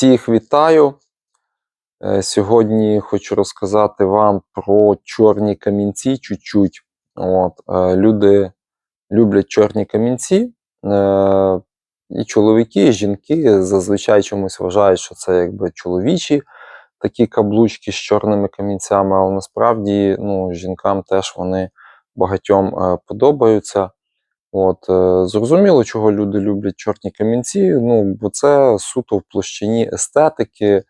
Всіх вітаю. Е, Сьогодні хочу розказати вам про чорні камінці чуть-чуть. От, е, люди люблять чорні камінці. Е, І чоловіки, і жінки зазвичай чомусь вважають, що це якби чоловічі такі каблучки з чорними камінцями, але насправді ну, жінкам теж вони багатьом подобаються. От, е, зрозуміло, чого люди люблять чорні камінці. Ну, бо це суто в площині естетики,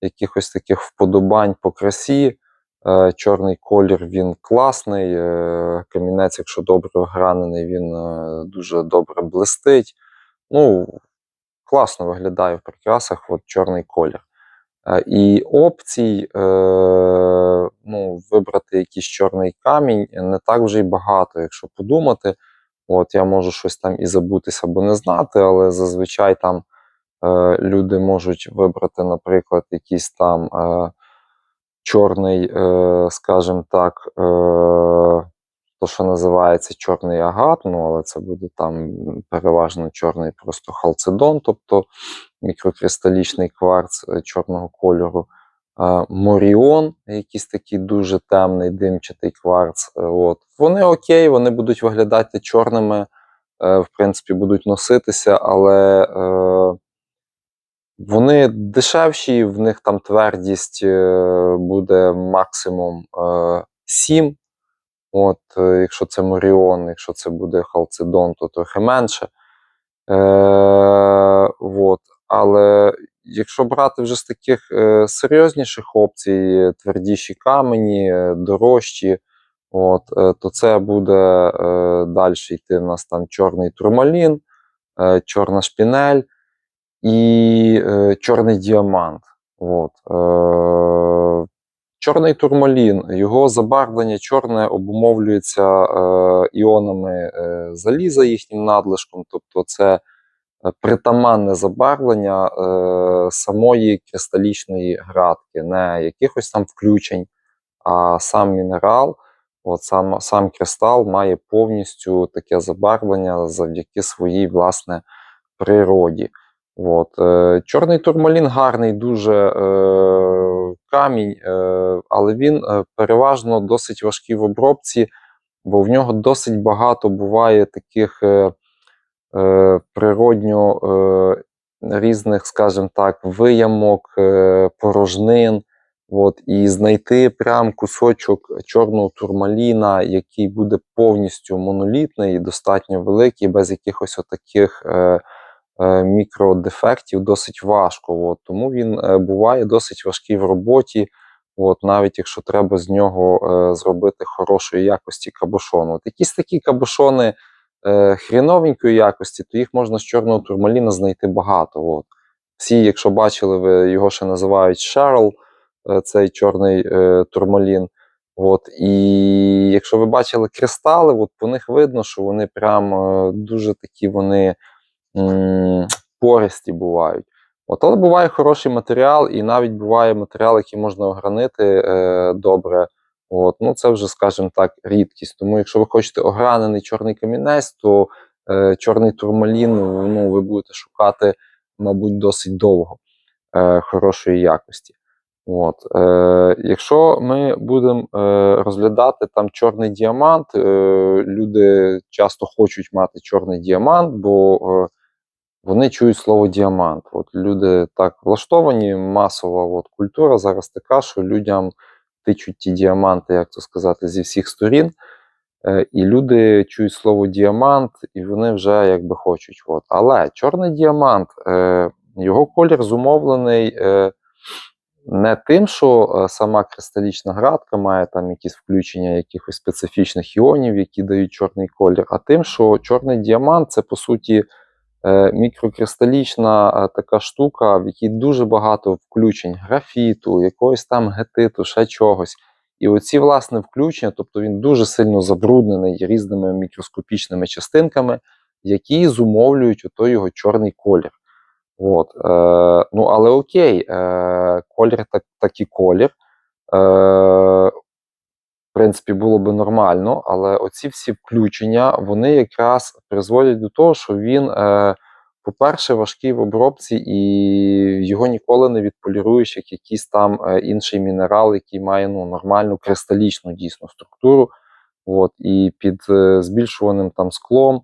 якихось таких вподобань по красі. Е, чорний колір він класний. Е, камінець, якщо добре вгранений, він дуже добре блистить. Ну, класно виглядає в прикрасах от чорний колір. І опцій ну, вибрати якийсь чорний камінь не так вже й багато, якщо подумати. От я можу щось там і забутися або не знати, але зазвичай там е, люди можуть вибрати, наприклад, якийсь там е, чорний, е, скажімо так, е, то, що називається чорний агат, ну але це буде там переважно чорний просто халцедон, тобто мікрокристалічний кварц е, чорного кольору. Моріон, якийсь такий дуже темний димчатий кварц. е, От. Вони окей, вони будуть виглядати чорними, е, в принципі, будуть носитися, але е, вони дешевші, в них там твердість буде максимум е, 7. От, якщо це Моріон, якщо це буде Халцедон, то трохи менше. Е, от. Але якщо брати вже з таких е, серйозніших опцій, твердіші камені, е, дорожчі, от, е, то це буде е, далі йти в нас там чорний турмалін, е, чорна шпінель і е, чорний діамант. От, е, чорний турмалін, його забарвлення чорне обумовлюється е, іонами е, заліза їхнім надлишком, тобто це притаманне забарвлення е, самої кристалічної градки, не якихось там включень, а сам мінерал, от сам, сам кристал має повністю таке забарвлення завдяки своїй власне природі. От. Е, чорний турмалін гарний дуже е, камінь, е, але він е, переважно досить важкий в обробці, бо в нього досить багато буває таких е, е, природньо е, різних, скажімо так, виямок, е, порожнин. От, і знайти прям кусочок чорного турмаліна, який буде повністю монолітний, достатньо великий, без якихось отаких е, е, мікродефектів, досить важко. От, тому він е, буває досить важкий в роботі. От, навіть якщо треба з нього е, зробити хорошої якості кабушон. От, якісь такі кабушони е, хріновенької якості, то їх можна з чорного турмаліна знайти багато. От. Всі, якщо бачили, ви його ще називають Шерл, е, цей чорний е, турмалін. От, і якщо ви бачили кристали, от по них видно, що вони прям е, дуже такі вони пористі бувають. От, але буває хороший матеріал, і навіть буває матеріал, який можна огранити е, добре. От, ну це вже, скажімо так, рідкість. Тому, якщо ви хочете огранений чорний камінець, то е, чорний турмалін ну, ви будете шукати, мабуть, досить довго е, хорошої якості. От, е, якщо ми будемо е, розглядати там чорний діамант, е, люди часто хочуть мати чорний діамант, бо е, вони чують слово діамант. От люди так влаштовані, масова от, культура зараз така, що людям тичуть ті діаманти, як то сказати, зі всіх сторін. Е, і люди чують слово діамант, і вони вже якби хочуть. От. Але чорний діамант, е, його колір зумовлений е, не тим, що сама кристалічна градка має там якісь включення якихось специфічних іонів, які дають чорний колір, а тим, що чорний діамант це по суті мікрокристалічна е, така штука, в якій дуже багато включень графіту, якогось там гетиту, ще чогось. І оці власне включення, тобто він дуже сильно забруднений різними мікроскопічними частинками, які зумовлюють отой його чорний колір. От, е, ну, але окей, е, колір так, так і колір. Е, принципі, було би нормально, але оці всі включення вони якраз призводять до того, що він е, по-перше, важкий в обробці, і його ніколи не відполіруєш, як якийсь там е, інший мінерал, який має ну, нормальну кристалічну дійсно структуру. От, і під е, збільшуваним там склом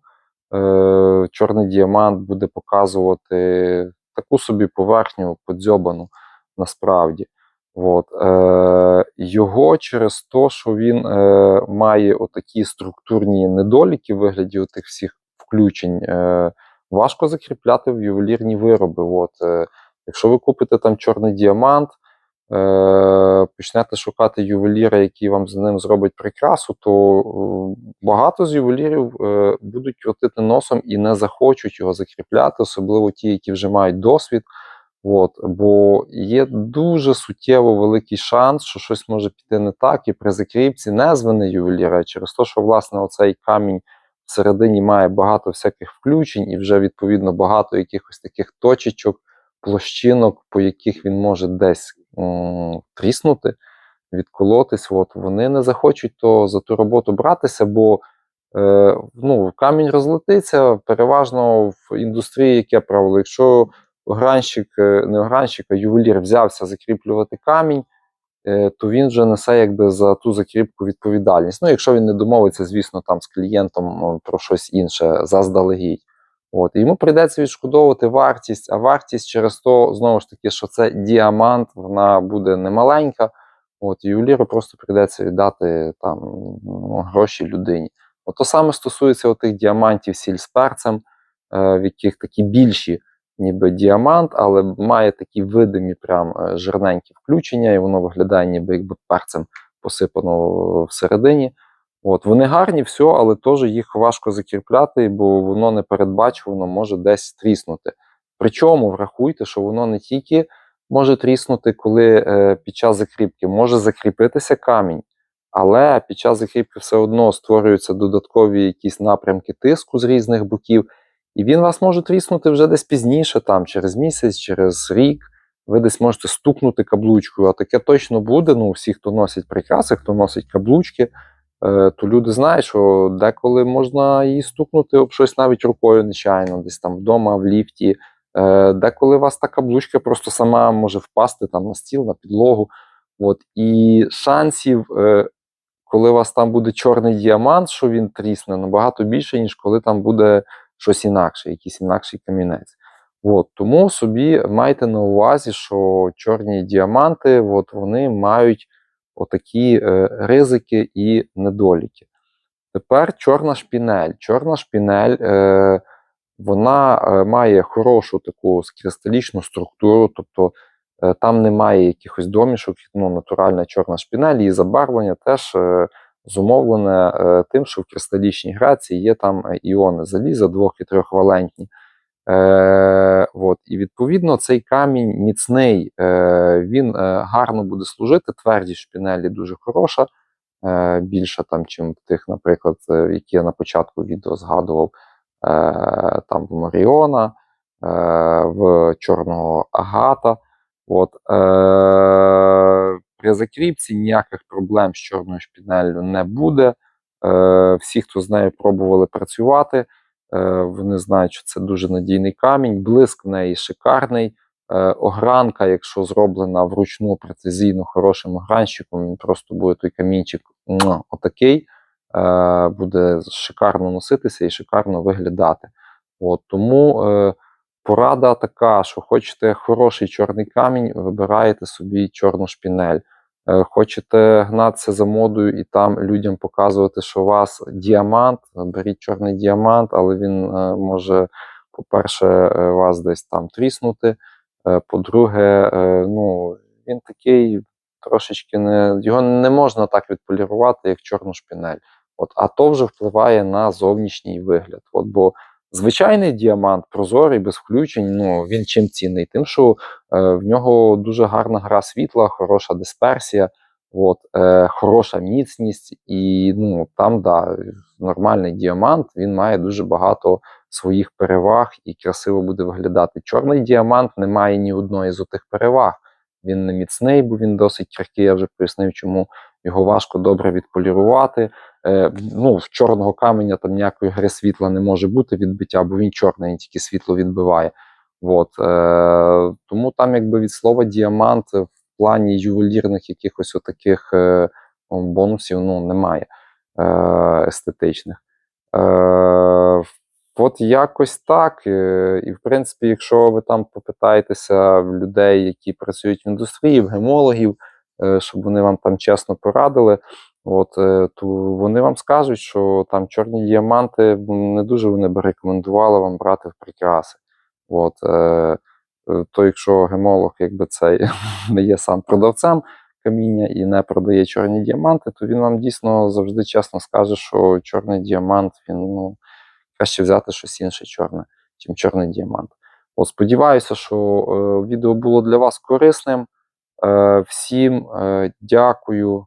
е, чорний діамант буде показувати таку собі поверхню подзьобану насправді. От, е, його через те, що він е, має отакі структурні недоліки в вигляді отих всіх включень, е, важко закріпляти в ювелірні вироби. От, е, якщо ви купите там чорний діамант, е, почнете шукати ювеліра, який вам з ним зробить прикрасу, то е, багато з ювелірів е, будуть крутити носом і не захочуть його закріпляти, особливо ті, які вже мають досвід. От, бо є дуже суттєво великий шанс, що щось може піти не так, і при закріпці не з вини ювеліра, через те, що власне оцей камінь всередині має багато всяких включень, і вже відповідно багато якихось таких точечок, площинок, по яких він може десь тріснути, відколотись. От, вони не захочуть то за ту роботу братися, бо е, ну, камінь розлетиться переважно в індустрії, яке правило, якщо гранщик, е, не гранщик, а ювелір взявся закріплювати камінь, е, то він вже несе якби за ту закріпку відповідальність. Ну, якщо він не домовиться, звісно, там з клієнтом про щось інше заздалегідь. От, йому прийдеться відшкодовувати вартість, а вартість через то, знову ж таки, що це діамант, вона буде немаленька. От, ювеліру просто прийдеться віддати там ну, гроші людині. От то саме стосується отих діамантів сіль з перцем, е, в яких такі більші ніби діамант, але має такі видимі прям е, жирненькі включення, і воно виглядає ніби якби перцем посипано всередині. От, Вони гарні, все, але теж їх важко закріпляти, бо воно непередбачувано може десь тріснути. Причому врахуйте, що воно не тільки може тріснути, коли е, під час закріпки може закріпитися камінь, але під час закріпки все одно створюються додаткові якісь напрямки тиску з різних боків. І він вас може тріснути вже десь пізніше, там через місяць, через рік. Ви десь можете стукнути каблучкою, а таке точно буде. Ну, всі, хто носить прикраси, хто носить каблучки, е, то люди знають, що деколи можна її стукнути об щось навіть рукою нечайно, десь там вдома, в ліфті. Е, деколи у вас та каблучка просто сама може впасти там на стіл, на підлогу. От. І шансів, е, коли у вас там буде чорний діамант, що він трісне, набагато більше, ніж коли там буде щось інакше, якийсь інакший камінець. От, тому собі майте на увазі, що чорні діаманти от, вони мають отакі е, ризики і недоліки. Тепер чорна шпінель. Чорна шпінель е, вона е, має хорошу таку кристалічну структуру, тобто е, там немає якихось домішок, ну, натуральна чорна шпінель, її забарвлення теж. Е, зумовлене е, тим, що в кристалічній грації є там е, іони заліза, двох і трьохвалентні. Е, от, І відповідно цей камінь міцний, е, він е, гарно буде служити. Твердість шпінелі дуже хороша, е, більша там, чим тих, наприклад, е, які я на початку відео згадував, е, там в Маріона, е, в Чорного Агата. От, е, При закріпці ніяких проблем з чорною шпінеллю не буде. Е, Всі, хто з нею пробували працювати, е, вони знають, що це дуже надійний камінь, блиск в неї шикарний. Е, Огранка, якщо зроблена вручну прецизійно хорошим огранщиком, він просто буде той камінчик отакий, буде шикарно носитися і шикарно виглядати. От, Тому порада така, що хочете хороший чорний камінь, вибираєте собі чорну шпінель. Е, Хочете гнатися за модою і там людям показувати, що у вас діамант, беріть чорний діамант, але він е, може, по-перше, е, вас десь там тріснути. По-друге, ну, він такий трошечки не. Його не можна так відполірувати, як чорну шпінель. От, а то вже впливає на зовнішній вигляд. От, бо звичайний діамант, прозорий, без включень, ну, він чим цінний? Тим, що е, в нього дуже гарна гра світла, хороша дисперсія, от, е, хороша міцність, і ну, там да, нормальний діамант він має дуже багато своїх переваг і красиво буде виглядати. Чорний діамант не має ні одної з отих переваг. Він не міцний, бо він досить крихкий, я вже пояснив, чому його важко добре відполірувати. Е, ну, в чорного каменя там ніякої гри світла не може бути відбиття, бо він чорний, він тільки світло відбиває. От, е, тому там, якби від слова діамант в плані ювелірних якихось отаких е, ну, бонусів ну, немає е, естетичних. Е, От якось так. е, І, в принципі, якщо ви там попитаєтеся в людей, які працюють в індустрії, в гемологів, е, щоб вони вам там чесно порадили, от, е, то вони вам скажуть, що там чорні діаманти не дуже вони б рекомендували вам брати в прикраси. От, е, е, то якщо гемолог, якби цей не є сам продавцем каміння і не продає чорні діаманти, то він вам дійсно завжди чесно скаже, що чорний діамант він ну, краще взяти щось інше чорне, чим чорний діамант. От, сподіваюся, що е, відео було для вас корисним. Е, всім е, дякую.